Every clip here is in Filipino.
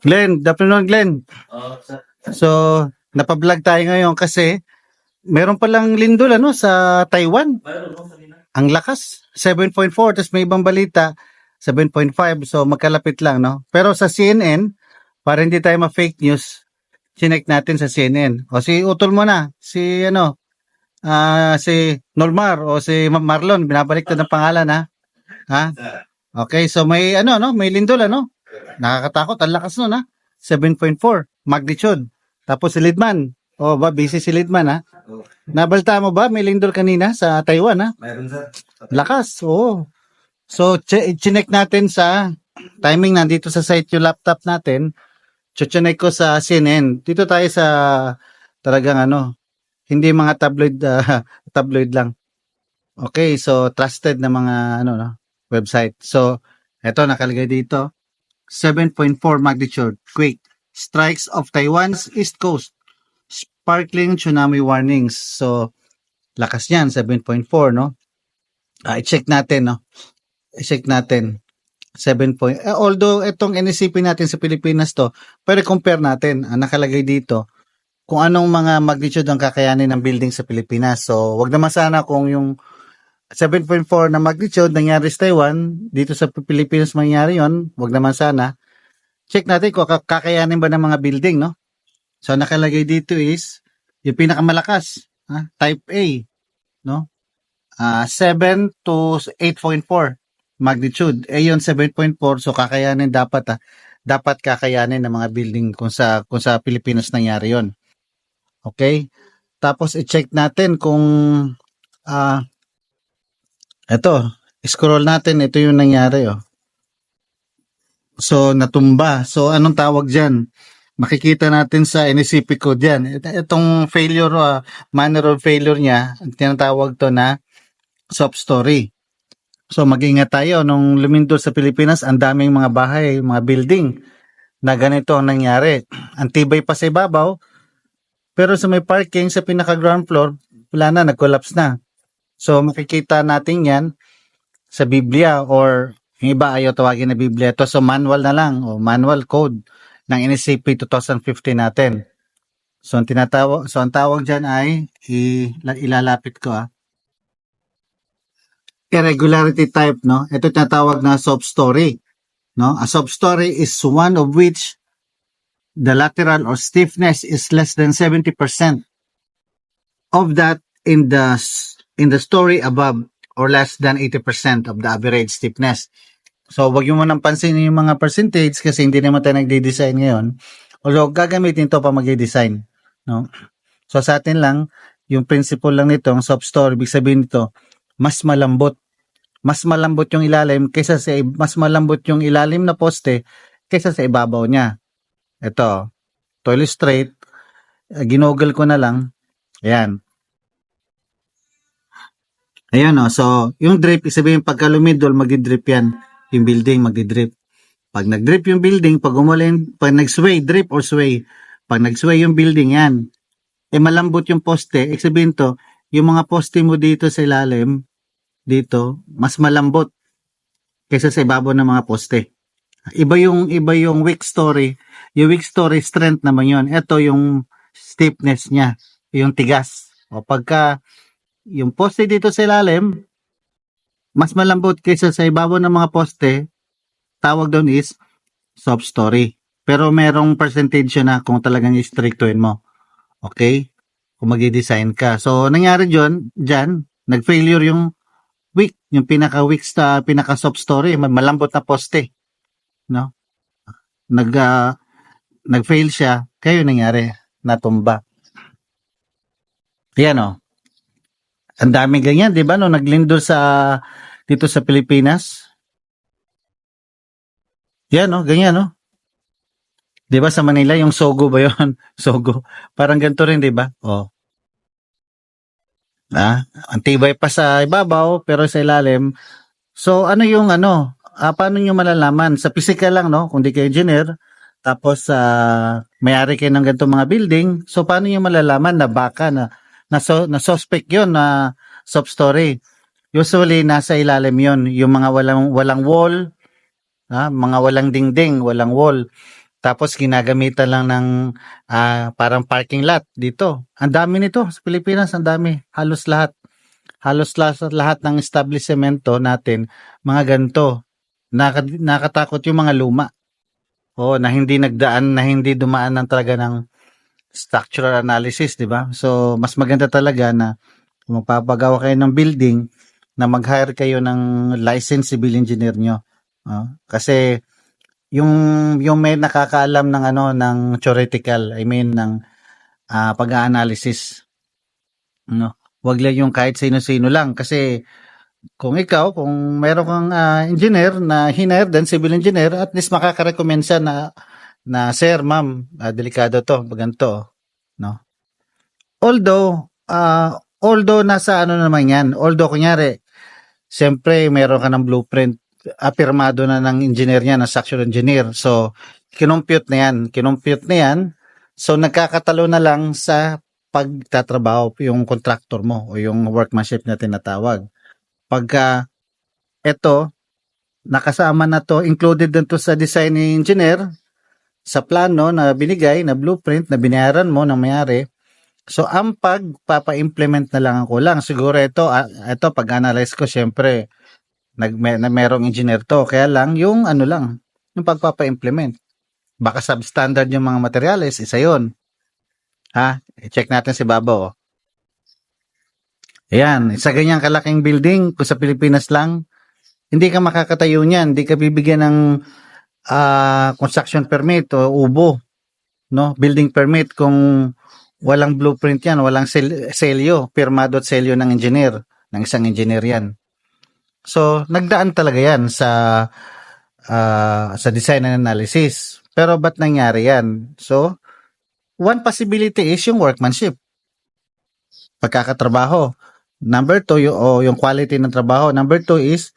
Glenn, good afternoon, Glenn. Oh, So, napablog tayo ngayon kasi meron palang lindol ano sa Taiwan. Ang lakas, 7.4 tapos may ibang balita 7.5 so magkalapit lang no. Pero sa CNN, para hindi tayo ma-fake news, chinek natin sa CNN. O si utol mo na, si ano, ah si Normar o si Ma- Marlon, binabalik to ng pangalan ha. Ha? Okay, so may ano no, may lindol ano. Nakakatakot, ang lakas nun ha. 7.4 magnitude. Tapos si Lidman. Oh, ba busy si Lidman ha. Oh, Nabalta mo ba may lindol kanina sa Taiwan ha? mayroon sir. Lakas, oo. So, ch- chinek natin sa timing nandito sa site yung laptop natin. Chinek ko sa CNN. Dito tayo sa talagang ano, hindi mga tabloid ah, tabloid lang. Okay, so trusted na mga ano no, website. So, eto nakalagay dito. 7.4 magnitude quake strikes of Taiwan's east coast. Sparkling tsunami warnings. So, lakas niyan 7.4 no. Ah, i-check natin, no? I-check natin. 7 point. Eh, although, itong NSCP natin sa Pilipinas to, pero compare natin, ang nakalagay dito, kung anong mga magnitude ang kakayanin ng building sa Pilipinas. So, wag naman sana kung yung 7.4 na magnitude nangyari sa Taiwan, dito sa Pilipinas mangyari yon wag naman sana. Check natin kung kak- kakayanin ba ng mga building, no? So, nakalagay dito is, yung pinakamalakas, ha? type A, no? Ah, 7 to 8.4 magnitude. Eh yun 7.4 so kakayanin dapat ah, dapat kakayanin ng mga building kung sa kung sa Pilipinas nangyari yon. Okay? Tapos i-check natin kung ah ito, scroll natin ito yung nangyari oh. So natumba. So anong tawag diyan? Makikita natin sa NSCP code yan. It- Itong failure, ah, manner of failure niya, tinatawag to na soft story. So mag-ingat tayo nung lumindol sa Pilipinas, ang daming mga bahay, mga building na ganito ang nangyari. Ang tibay pa sa ibabaw, pero sa may parking sa pinaka ground floor, wala na, nag-collapse na. So makikita natin yan sa Biblia or yung iba ayaw tawagin na Biblia. Ito so manual na lang o manual code ng NSCP 2015 natin. So ang tinatawag, so ang tawag diyan ay ilalapit ko ah irregularity type, no? Ito tinatawag na sob story, no? A sob story is one of which the lateral or stiffness is less than 70% of that in the in the story above or less than 80% of the average stiffness. So, wag yung manang pansinin yung mga percentage kasi hindi naman tayo nagde-design ngayon. Although, gagamitin to pa mag-design. No? So, sa atin lang, yung principle lang nito, ang soft story, ibig sabihin nito, mas malambot. Mas malambot yung ilalim kaysa sa mas malambot yung ilalim na poste kaysa sa ibabaw niya. Ito, to illustrate, ginoggle ko na lang. Ayan. Ayan o. So, yung drip, isabihin pagka lumidol, magdi-drip yan. Yung building, magdi-drip. Pag nag-drip yung building, pag umulin, pag nag-sway, drip or sway, pag nag-sway yung building yan, eh malambot yung poste, ibig sabihin to, yung mga poste mo dito sa ilalim, dito, mas malambot kaysa sa ibabaw ng mga poste. Iba yung iba yung weak story. Yung weak story strength naman yon. Ito yung stiffness niya, yung tigas. O pagka yung poste dito sa ilalim mas malambot kaysa sa ibabaw ng mga poste, tawag doon is soft story. Pero merong percentage na kung talagang istriktuhin mo. Okay? Kung mag-design ka. So, nangyari dyan, dyan, nag-failure yung weak, yung pinaka-weak sa pinaka-soft story, ma- malambot na poste. No? Nag, ah, nag-fail siya, kayo nangyari, natumba. Yan o. Ang daming ganyan, di ba? No, naglindol sa, dito sa Pilipinas. Yan o, ganyan o. Di ba sa Manila, yung Sogo ba yon Sogo. Parang ganito rin, di ba? O. Ah, ang tibay pa sa ibabaw, pero sa ilalim. So, ano yung ano? Ah, paano nyo malalaman? Sa physical lang, no? Kung di kayo engineer, tapos uh, mayari kayo ng ganitong mga building, so paano nyo malalaman na baka na na, so, na suspect yun na soft story? Usually, nasa ilalim yun. Yung mga walang, walang wall, ah, mga walang dingding, walang wall. Tapos ginagamitan lang ng ah, parang parking lot dito. Ang dami nito sa Pilipinas, ang dami. Halos lahat. Halos lahat, lahat ng establishmento natin, mga ganito. Naka, nakatakot yung mga luma. O na hindi nagdaan, na hindi dumaan ng talaga ng structural analysis, di ba? So, mas maganda talaga na kung magpapagawa kayo ng building, na mag-hire kayo ng licensed civil engineer nyo. Ah, kasi yung yung may nakakaalam ng ano ng theoretical, I mean ng ah, pag-analysis. No. Wag lang yung kahit sino-sino lang kasi kung ikaw, kung meron kang ah, engineer na hinire din, civil engineer, at least makaka-recommend siya na na sir, ma'am, ah, delikado to, ganito, no? Although, ah, although nasa ano naman yan, although kunyari, siyempre meron ka ng blueprint, apirmado na ng engineer niya, ng structural engineer. So, kinumpute na yan, kinumpute na yan. So, nagkakatalo na lang sa pagtatrabaho yung contractor mo o yung workmanship na tinatawag. Pagka ito, nakasama na to, included din to sa design engineer, sa plano na binigay, na blueprint, na binayaran mo ng mayari. So, ang pagpapa-implement na lang ang kulang. Siguro ito, ah, ito pag-analyze ko, syempre, nag, may, na merong engineer to. Kaya lang, yung ano lang, yung pagpapa-implement. Baka substandard yung mga materials, isa yon Ha? I-check natin si Babo. oh. Ayan, sa ganyang kalaking building, kung sa Pilipinas lang, hindi ka makakatayo niyan, hindi ka bibigyan ng ah, construction permit o ubo, no? Building permit kung walang blueprint yan, walang sel- selyo, pirmado at selyo ng engineer, ng isang engineer yan. So, nagdaan talaga yan sa ah, sa design and analysis. Pero ba't nangyari yan? So, one possibility is yung workmanship. Pagkakatrabaho. Number two, yung, o yung quality ng trabaho. Number two is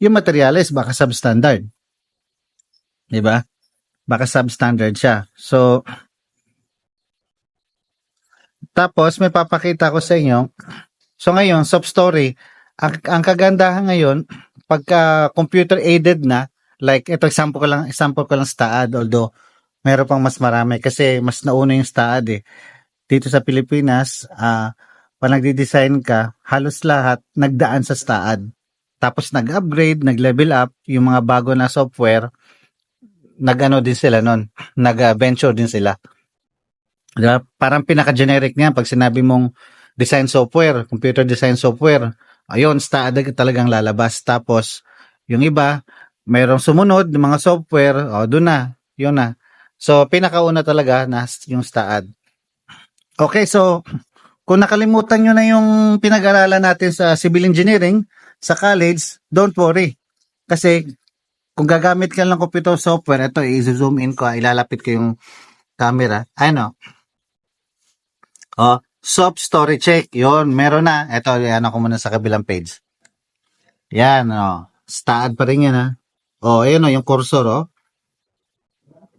yung materials baka substandard. 'Di ba? Baka substandard siya. So, tapos may papakita ko sa inyo. So ngayon, sob story, ang, ang kagandahan ngayon, pagka computer aided na, like ito example ko lang, example ko lang STAAD, although meron pang mas marami kasi mas nauna yung STAAD eh. Dito sa Pilipinas, ah pag nagdi-design ka, halos lahat nagdaan sa STAAD. Tapos nag-upgrade, nag-level up, yung mga bago na software, nag-ano din sila nun, nag-venture din sila. Diba? Parang pinaka-generic niya pag sinabi mong design software, computer design software, ayun, STAAD agad talagang lalabas. Tapos, yung iba, mayroong sumunod mga software, o doon na, yun na. So, pinakauna talaga na yung STAAD. Okay, so, kung nakalimutan nyo na yung pinag-aralan natin sa civil engineering, sa college, don't worry. Kasi, kung gagamit ka lang ng computer software, ito, i-zoom in ko, ilalapit ko yung camera. Ano? Oh, soft story check. Yon, meron na. Ito, ano ko muna sa kabilang page. Yan, oh. Staad pa rin yan, ha. Oh, ayun, oh, yung cursor, oh.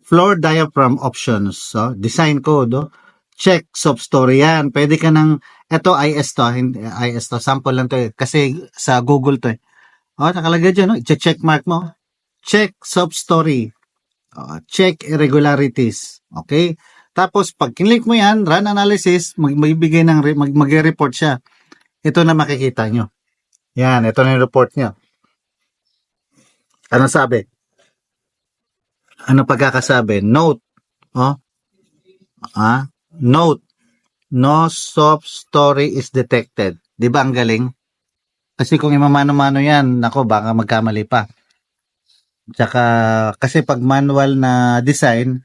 Floor diaphragm options. So, design code, oh. Check soft story yan. Pwede ka ng, ito IS to, IS to, sample lang to eh. Kasi sa Google to eh. Oh, nakalagay dyan, oh. check mark mo. Check soft story. Oh, check irregularities. Okay? Tapos, pag kinlik mo yan, run analysis, mag magbibigay ng, mag mag-report siya. Ito na makikita nyo. Yan, ito na yung report nyo. Ano sabi? Ano pagkakasabi? Note. Oh. Ah, note. No soft story is detected. Di ba ang galing? Kasi kung imamano-mano yan, nako baka magkamali pa. Tsaka, kasi pag manual na design,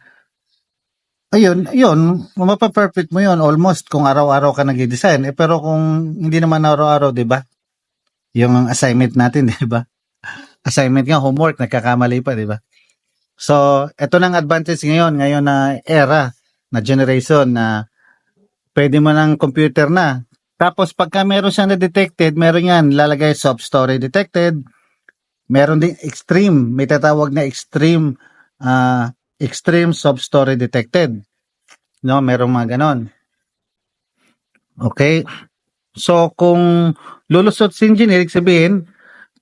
ayun, yun, mapaperfect mo yun almost kung araw-araw ka nag-design. Eh, pero kung hindi naman araw-araw, di ba? Yung assignment natin, di ba? Assignment nga, homework, nagkakamali pa, di ba? So, ito nang advantage ngayon, ngayon na era, na generation, na pwede mo ng computer na. Tapos, pagka meron siyang na-detected, meron yan, lalagay soft story detected, meron din extreme, may tatawag na extreme, ah, extreme soft story detected. No, merong mga ganon. Okay? So, kung lulusot si engineer, sabihin,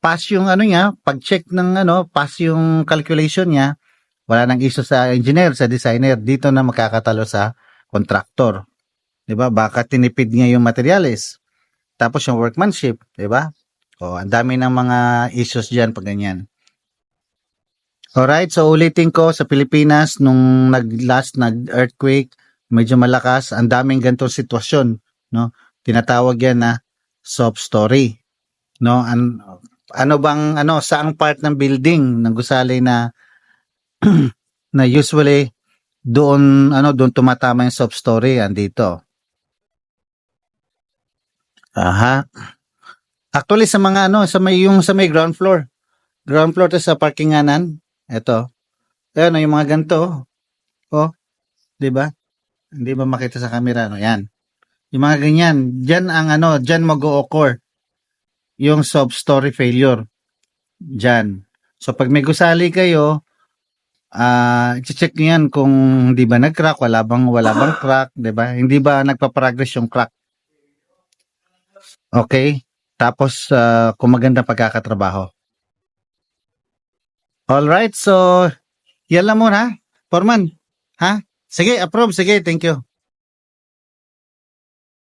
pass yung ano niya, pag-check ng ano, pass yung calculation niya, wala nang issue sa engineer, sa designer, dito na makakatalo sa contractor. 'Di ba? Baka tinipid nga yung materials. Tapos yung workmanship, 'di ba? O, ang dami ng mga issues diyan pag ganyan. Alright, so ulitin ko sa Pilipinas nung nag last nag earthquake, medyo malakas, ang daming ganitong sitwasyon, no? Tinatawag yan na sob story. No, an, ano bang ano saang part ng building ng gusali na na usually doon ano doon tumatama yung sob story andito. Aha. Actually sa mga ano sa may yung sa may ground floor. Ground floor to sa parkinganan. Ito. Ayan yung mga ganito. Oh. 'Di ba? Hindi ba makita sa camera no? Yan. Yung mga ganyan, diyan ang ano, diyan mag-o-occur yung sub-story failure. Diyan. So pag may gusali kayo, ah, i-check niyo yan kung hindi ba nag-crack, wala bang wala bang crack, 'di ba? Hindi ba nagpa-progress yung crack? Okay? Tapos ah, kung maganda pagkakatrabaho. All right, so yan lang muna. Forman, ha? Sige, approve. Sige, thank you.